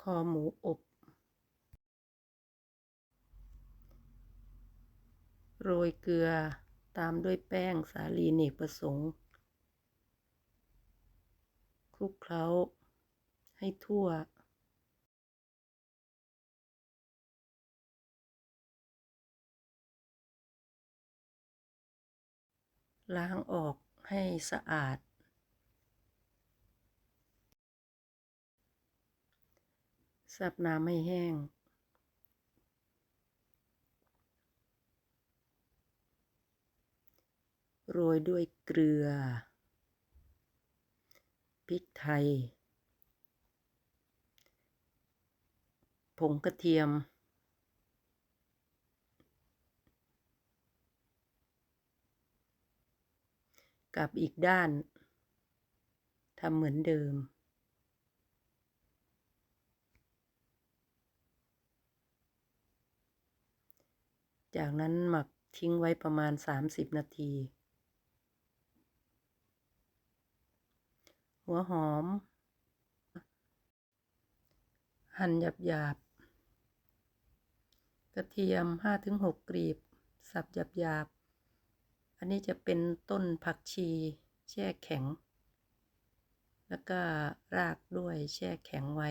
คอหมูอบ โรยเกลือตามด้วยแป้งสาลีเนกประสงค์ คลุกเคล้าให้ทั่ว ล้างออกให้สะอาด ซับน้ำให้แห้ง โรยด้วยเกลือ พริกไทย ผงกระเทียม กับอีกด้านทำเหมือนเดิม จากนั้นหมักทิ้งไว้ประมาณ 30 นาที หัวหอม หั่นหยาบๆกระเทียม 5-6กลีบ สับหยาบๆอันนี้จะเป็นต้นผักชีแช่แข็ง แล้วก็รากด้วยแช่แข็งไว้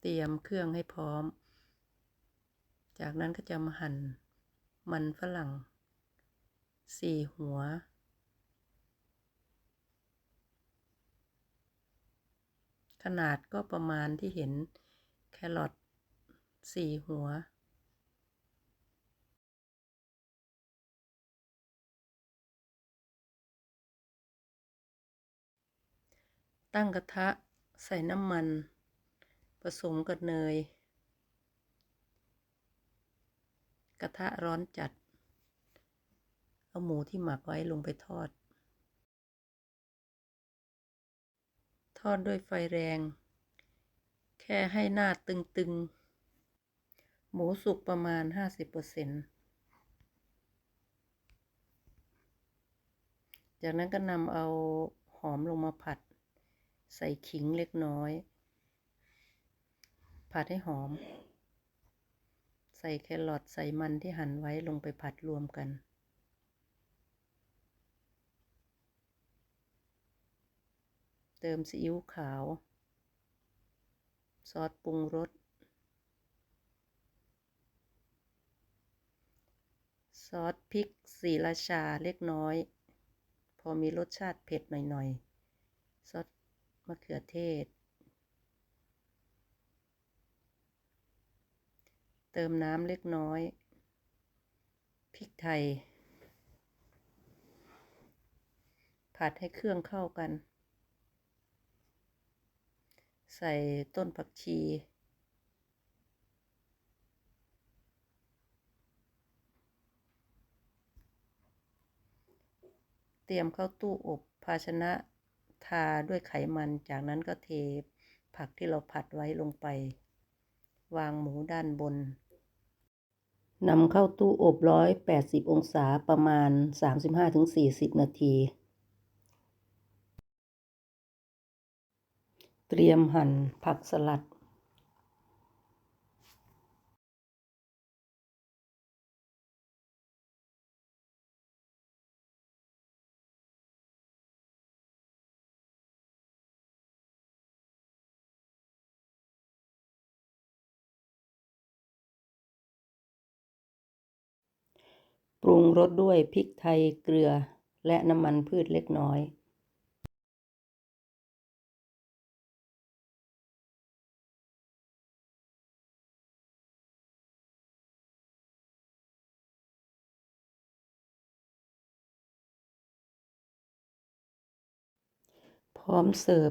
เตรียมเครื่องให้พร้อม จากนั้นก็จะมาหั่นมันฝรั่งสี่หัว ขนาดก็ประมาณที่เห็นแครอทสี่หัว ตั้งกระทะใส่น้ำมัน ผสมกับเนย ก ระทะร้อนจัด เอาหมูที่หมักไว้ลงไปทอด ทอดด้วยไฟแรง แค่ให้หน้าตึงๆ หมูสุกประมาณ 50%จากนั้นก็นำเอาหอมลงมาผัด ใส่ขิงเล็กน้อย ผัดให้หอม ส่แครอทใส่มันที่หั่นไว้ลงไปผัดรวมกัน เติมซีอิ๊วขาว ซอสปรุงรส ซอสพริกสีราชาเล็กน้อย พอมีรสชาติเผ็ดหน่อยๆ ซอสมะเขือเทศ เติมน้ำเล็กน้อย พริกไทย ผัดให้เครื่องเข้ากัน ใส่ต้นผักชี เตรียมเข้าตู้อบภาชนะทาด้วยไขมัน จากนั้นก็เทผักที่เราผัดไว้ลงไป วางหมูด้านบน นำเข้าตู้อบร้อยแปดสิบองศาประมาณสสามห้าถึงสี่สิบนาที เตรียมหั่นผักสลัด ปรุงรสด้วยพริกไทยเกลือและน้ำมันพืชเล็กน้อย พร้อมเสิร์ฟ